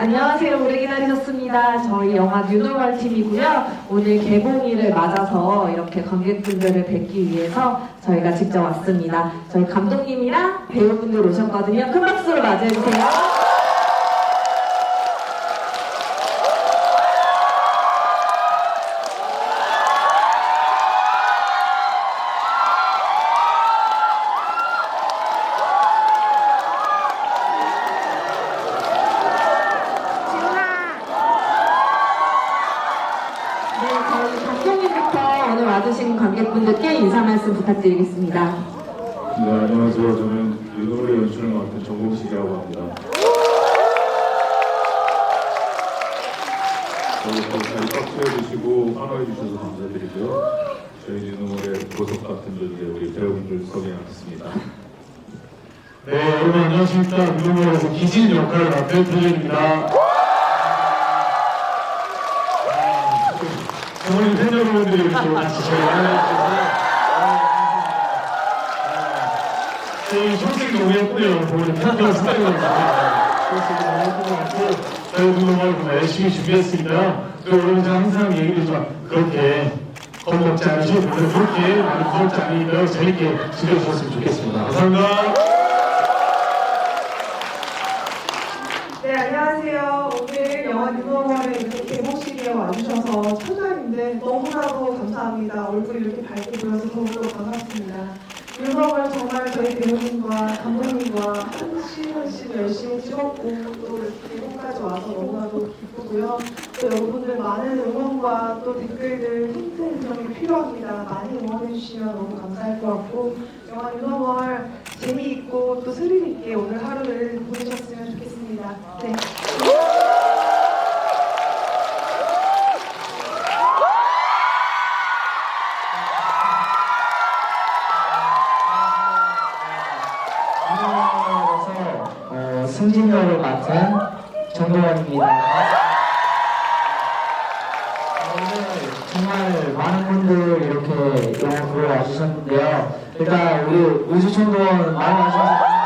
안녕하세요. 오래 기다리셨습니다. 저희 영화 뉴노멀 팀이고요. 오늘 개봉일을 맞아서 이렇게 관객분들을 뵙기 위해서 저희가 직접 왔습니다. 저희 감독님이랑 배우분들 오셨거든요. 큰 박수로 맞이해주세요. 부탁드리겠습니다. 네, 안녕하세요. 저는 유노래 연출을 맡은 정공식이라고 합니다. 저희 잘 박수해주시고 환호해주셔서 감사드리고요. 저희 유노래 보석 같은 존재 우리 배우분들 소개하겠습니다. 네, 여러분 안녕하십니까. 무용에서 기진 역할을 맡은 태준입니다. 부모님 팬 여러분들이 이렇게 같이 저희 환영 저희 쇼생 너무 예쁘네요. 팬들 스타일이거든요. 쇼생 너무 것 같고 저희도 정말 열심히 준비했으니까요. 또 여러분 항상 얘기드리지만 그렇게 겁먹지 않으시고 그렇게 많이 무섭지 않으니까요. 재밌게 즐겨주셨으면 좋겠습니다. 감사합니다. 네, 안녕하세요. 오늘 영화 뉴노멀에 이렇게 개봉식에 와주셔서 초면인데 너무나도 감사합니다. 얼굴이 이렇게 밝게 보여서 더욱더 반갑습니다. 뉴노멀 정말 저희 배우님과 감독님과 한시 한시 열심히 찍었고 또 이렇게 개봉까지 와서 너무나도 기쁘고요. 또 여러분들 많은 응원과 또 댓글들 힌트 인정이 필요합니다. 많이 응원해주시면 너무 감사할 것 같고 영화 뉴노멀 재미있고 또 스릴 있게 오늘 하루를 보내셨으면 좋겠습니다. 네. 맡은 정동원입니다. 오늘 정말 많은 분들 이렇게 영화 보러 와주셨는데요. 일단 우리 우주총동원 많이 와주셔서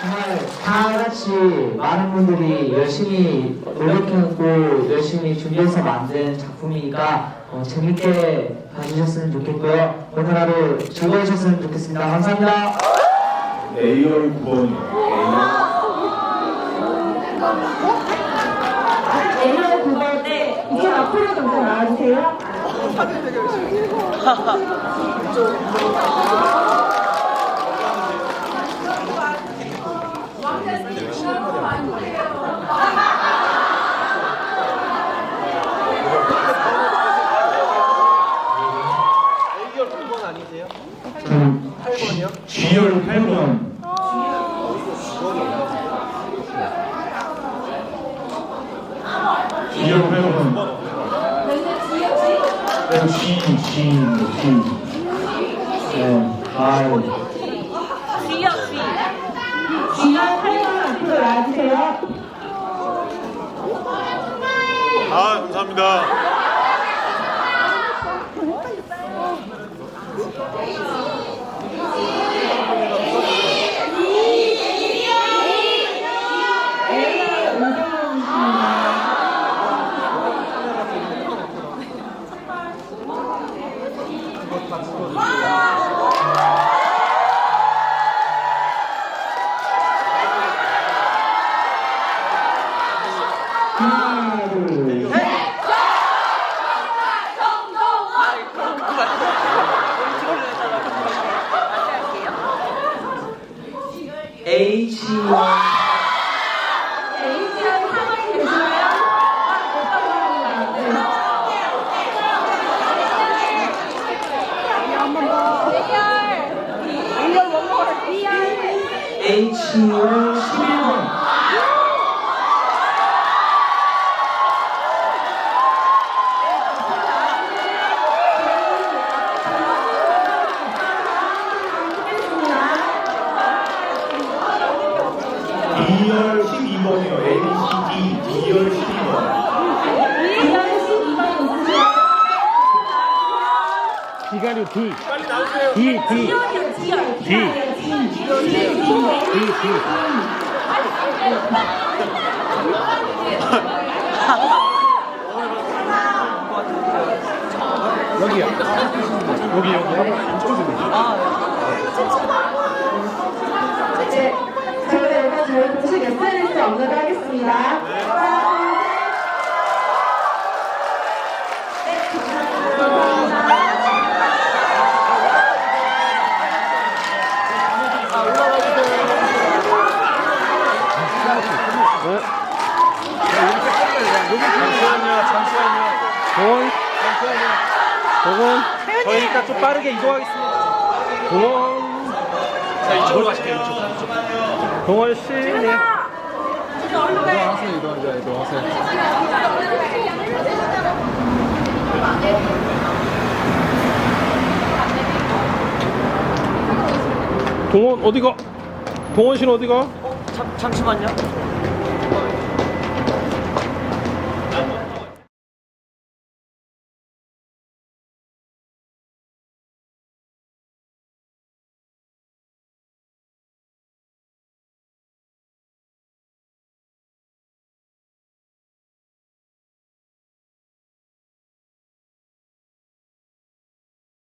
정말 다 같이 많은 분들이 열심히 노력했고 열심히 준비해서 만든 작품이니까 어, 재밌게 봐주셨으면 좋겠고요. 오늘 하루 즐거우셨으면 좋겠습니다. 감사합니다. A열 9번이요. A열 9번에 이쪽 앞으로 잠깐 나와주세요. 그 8번이요? G열 8번. G열 8번. 네. 네, R. G열 8번 앞으로 나와주세요. 아, 감사합니다. H H열 3번이 되시나요? 아, 어떤 사람인가? H열 11번. B열 12번이요. A, B, C, D, B열 12번. B열 12번 있으세요? 기가류 D. D, D. D. D, D. 여기야. 여기 여기요? 네, 저희 공식 업로드 하겠습니다. 셋. 네, 감사합니다. 잠시만요, 잠시만요. 동원, 잠시만요. 동원, 저희 일단 좀 빠르게 이동하겠습니다. 동원, 자, 이쪽으로 가실게요, 이쪽. 동원 씨. 네. 동원 어디가? 동원 씨는 어디가? 잠, 잠시만요.